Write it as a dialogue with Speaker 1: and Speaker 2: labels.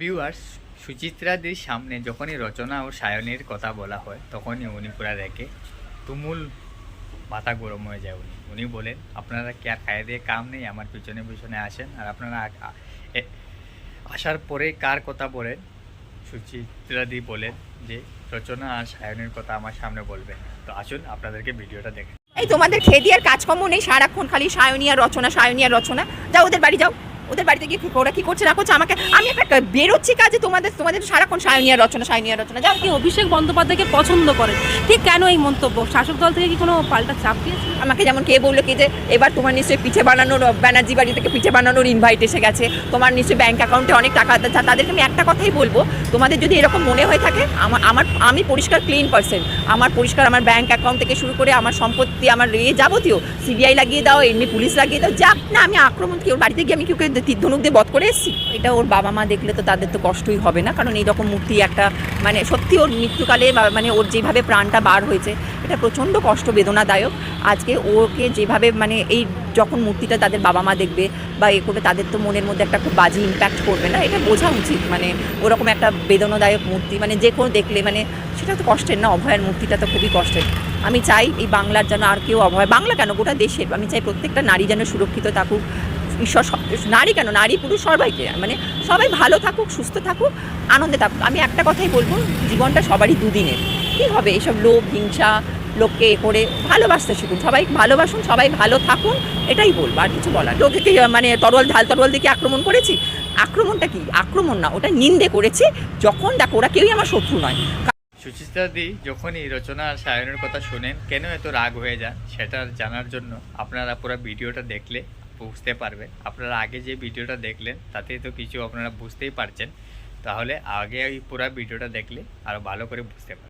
Speaker 1: Viewers সুচিত্রাদির সামনে যখনই রচনা ও সায়নের কথা বলা হয়, তখনই উনি পুরা দেখে তুমুল মাথা গরম হয়ে যায় উনি। উনি বলেন, আপনারা কি আর খাইয়ে দিয়ে কাম নেই? আমার পিছনে পিছনে আসেন। আর আপনারা আসার পরে কার কথা বলেন? সুচিত্রাদি বলেন যে, রচনা আর সায়নের কথা আমার সামনে বলবেন তো আসুন, আপনাদেরকে ভিডিওটা দেখেন
Speaker 2: এই তোমাদের খেয়ে দিয়ে আর কাজকর্ম নেই, সারাক্ষণ খালি সায়নী আর রচনা, সায়নী আর রচনা। যাও ওদের বাড়ি যাও। ওদের বাড়িতে গিয়ে কি- ওরা কি করছে না করছে আমাকে আমি একটা বেরোচ্ছি কাজে তোমাদের তোমাদের সারাক্ষণ সায়নিয়া রচনা সায়নী আর রচনা যাও
Speaker 3: আপনি অভিষেক বন্দ্যোপাধ্যায়কে পছন্দ করেন ঠিক কেন এই মন্তব্য? শাসক দল থেকে কি কোনো পাল্টা চাপ দিয়েছে?
Speaker 2: আমাকে যেমন কে বলল কি যে এবার তোমার নিশ্চয়ই পিঠে বানানোর ব্যানার্জি বাড়ি থেকে পিঠে বানানোর ইনভাইট এসে গেছে। তোমার নিশ্চয়ই ব্যাংক অ্যাকাউন্টে অনেক টাকা। তাদেরকে আমি একটা কথাই বলব তোমাদের যদি এরকম মনে হয়ে থাকে আমার আমার আমি পরিষ্কার ক্লিন পার্সন আমার পরিষ্কার আমার ব্যাংক অ্যাকাউন্ট থেকে শুরু করে আমার সম্পত্তি আমার ইয়ে যাবতীয় সিবিআই লাগিয়ে দাও এমনি পুলিশ লাগিয়ে দাও যা না আমি আক্রমণ কি ওর বাড়িতে গিয়ে আমি কেউ তীর ধনুক দিয়ে বধ করে এসেছি। এটা ওর বাবা মা দেখলে তো তাদের তো কষ্টই হবে না, কারণ এইরকম মূর্তি একটা মানে সত্যি ওর মৃত্যুকালে মানে ওর যেভাবে প্রাণটা বার হয়েছে, এটা প্রচণ্ড কষ্ট বেদনাদায়ক। আজকে ওকে যেভাবে মানে এই যখন মূর্তিটা তাদের বাবা মা দেখবে বা এ করবে, তাদের তো মনের মধ্যে একটা খুব বাজে ইম্প্যাক্ট করবে না, এটা বোঝা উচিত। মানে ওরকম একটা বেদনাদায়ক মূর্তি মানে যে কোনো দেখলে মানে সেটা তো কষ্টের না, অভয়ের মূর্তিটা তো খুবই কষ্টের। আমি চাই এই বাংলার যেন আর কেউ অভয়, বাংলা কেন, গোটা দেশের, আমি চাই প্রত্যেকটা নারী যেন সুরক্ষিত থাকুক ঈশ্বর নারী কেন? নারী, পুরুষ, সবাইকে। মানে সবাই ভালো থাকুক, সুস্থ থাকুক, আনন্দে থাকুক। আমি একটা কথাই বলব, জীবনটা সবারই দুদিনের। কী হবে? এইসব লোভ, হিংসা, লোককে এ করে ভালোবাসতে শিখুন। সবাই ভালোবাসুন, সবাই ভালো থাকুন, এটাই বলব। আর কিছু বলার লোকে মানে তরোয়াল ঢাল তরোয়াল দিকে আক্রমণ করেছি? আক্রমণটা কি? আক্রমণ না, ওটা নিন্দে করেছি। যখন দেখো, ওরা কেউই আমার শত্রু নয়।
Speaker 1: সুচিত্রাদি যখনই রচনা আর সায়নের কথা শোনেন, কেন এত রাগ হয়ে যান সেটা জানার জন্য আপনারা পুরো ভিডিওটা দেখলে বুঝতে পারবে আপনারা আগে যে ভিডিওটা দেখলেন তাতে তো কিছু আপনারা বুঝতেই পারছেন। তাহলে আগে ওই পুরো ভিডিওটা দেখলে আরও ভালো করে বুঝতে পারবেন।